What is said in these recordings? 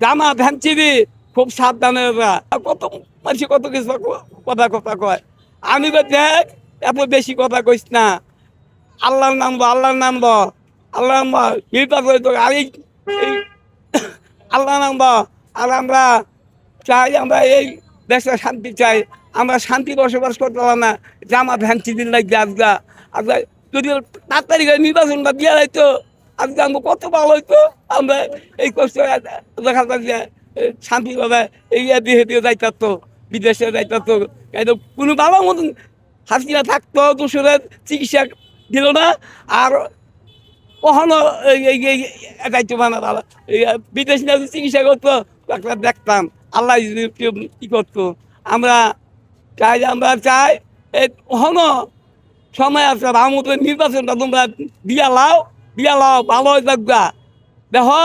জামা ভ্যানচিবি খুব সাবধানে। কত মানুষ কত কিছু কথা কথা কয়। আমি দেখ, এত বেশি কথা কইস না। আল্লাহর নাম আল্লাহর নাম বল। আল্লাহর নাম বল, নির্বাচন তো আর এই আল্লাহর নাম আর আমরা চাই, আমরা এই দেশে শান্তি চাই। আমরা শান্তি বসবাস করতে পারলাম না। জামা ভ্যানচি দিন লাগবে আজকা। আজকে যদি তাড়াতাড়ি করে নির্বাচনটা দিয়ে যাইতো আজকে আমরা কত ভালো হইতো? আমরা এই কষ্ট দেখা যে শান্তিভাবে এই দিয়ে দিয়ে যাইতাম তো বিদেশে যাইতাম তো কিন্তু কোনো ভালো মতন হাসিনা থাকতো দুশোরের চিকিৎসা দিল না, আর কখনো দায়িত্ব দাদা এই বিদেশ চিকিৎসা করতো, ডাক্তার দেখতাম, আল্লাহ কি করতো। আমরা চাই আমরা চাই কখনো সময় আছে রামত নির্বাচনটা তোমরা দিয়া লাও দিয়া লাও ভালো হয়ে থাকবা। দেখো,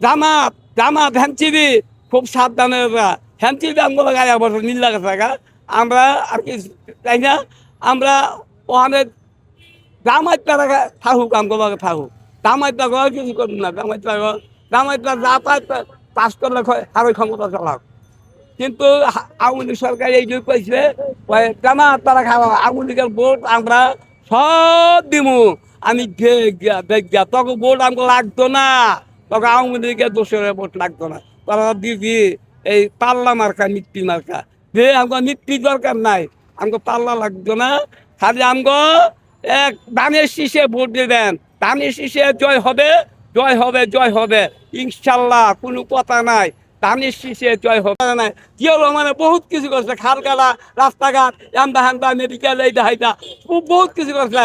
জামাত জামাত হ্যান্সিবি খুব সাবধানে হ্যান্সিবি আমগুলো গায়ে বছর নীল লাগে থাকা। আমরা আর কি, তাই না? আমরা ওখানে জামাত তারা থাকুক, আমগুলো থাকুক। জামাত তাকে কিছু করুন না জামাত তাকে জামাত যা পায় তা পাস করলে আরও ক্ষমতা চালাক। কিন্তু আওয়ামী লীগ সরকার এই যে কইছে জামাত তারা খাওয়া, আওয়ামী লীগের ভোট আমরা সব দিমু। আমি তখন ভোট আমাকে লাগতো না। তখন আওয়ামী লীগের দোষের ভোট লাগতো না। তারা দিবি এই পাল্লা মার্কা, মিট্টি মার্কা। যে আমাকে মিট্টি দরকার নাই। আমাকে পাল্লা লাগতো না। খালি আমাকে এক ধানের শীষে ভোট দিবেন ধানের শীষে জয় হবে জয় হবে জয় হবে। ইনশাল্লাহ, কোনো কথা নাই। ধানের শীষে জয় হবে। না জিয়া রহমানে বহুত কিছু করছে। খালকালা রাস্তাঘাট এন্দা হেন্দা মেডিকেল এই দেখাইতা খুব বহুত কিছু করছে।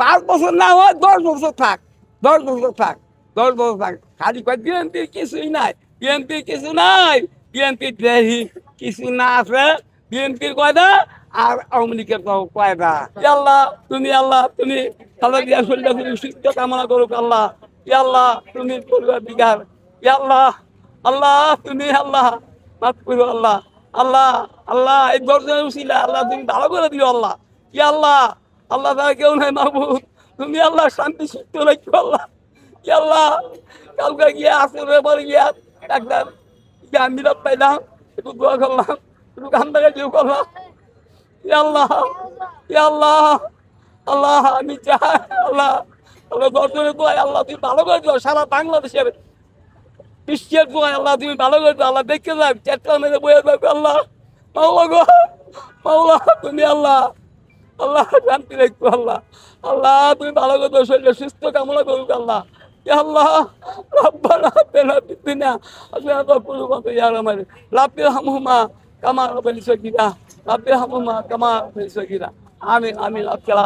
পাঁচ বছর না হয় দশ বছর থাক, দশ বছর থাক, দশ বছর থাক। খালি কয় বিএনপির কিছুই নাই বিএনপির কিছু নাই বিএনপির দেহি কিছু না আছে বিএনপির কয়দা? আর আওয়ামী লীগের কয়দা? আল্লাহ, তুমি আল্লাহ, তুমি খালা দিয়া শরীরে তুমি সুস্থ কামনা করুক আল্লাহ। আল্লাহ, তুমি পরিবার বিঘার আল্লাহ আল্লাহ, তুমি আল্লাহ, মাফ করো আল্লাহ। আল্লাহ আল্লাহ, এই গর্জনের উচিলা, আল্লাহ, তুমি ভালো করে দিও আল্লাহ। আল্লাহ আল্লাহ তারা কেউ নাই মাহবুব, তুমি আল্লাহ শান্তি সুস্থ রাখো আল্লাহ। আল্লাহ, কালকে গিয়ে আসলে পরে গিয়া একটা ইয়া মিলাপ পাইলাম, একটু দোয়া করলাম, একটু গান থেকে কেউ করলাম আল্লাহ আল্লাহ আল্লাহ, আমি চাই, আল্লাহ। গর্জনের দোয়াই আল্লাহ, তুমি ভালো করে দিও সারা বাংলাদেশের বিশ্বের দোয়াই আল্লাহ, তুমি ভালো করে দিও আল্লাহ, দেখে যাক চেষ্টা মেরে বয়ে যাবে আল্লাহ। মাওলা গো, মাওলা, তুমি আল্লাহ। আল্লাহ, শান্তি রাখব আল্লাহ। আল্লাহ, তুমি ভালো করতো শরীরে সুস্থ, কামনা করুক, আল্লাহ। আল্লাহ, রব্বানা আতিনা ফিদ দুনিয়া। হাসানাতাও ওয়া ফিল আখিরাতি হাসানাতাও লাব্বি হামহুমা কামা রাব্বানি সগীরা। লাব্বি হামহুমা কামা রাব্বানি সগীরা। আমিন আজকাল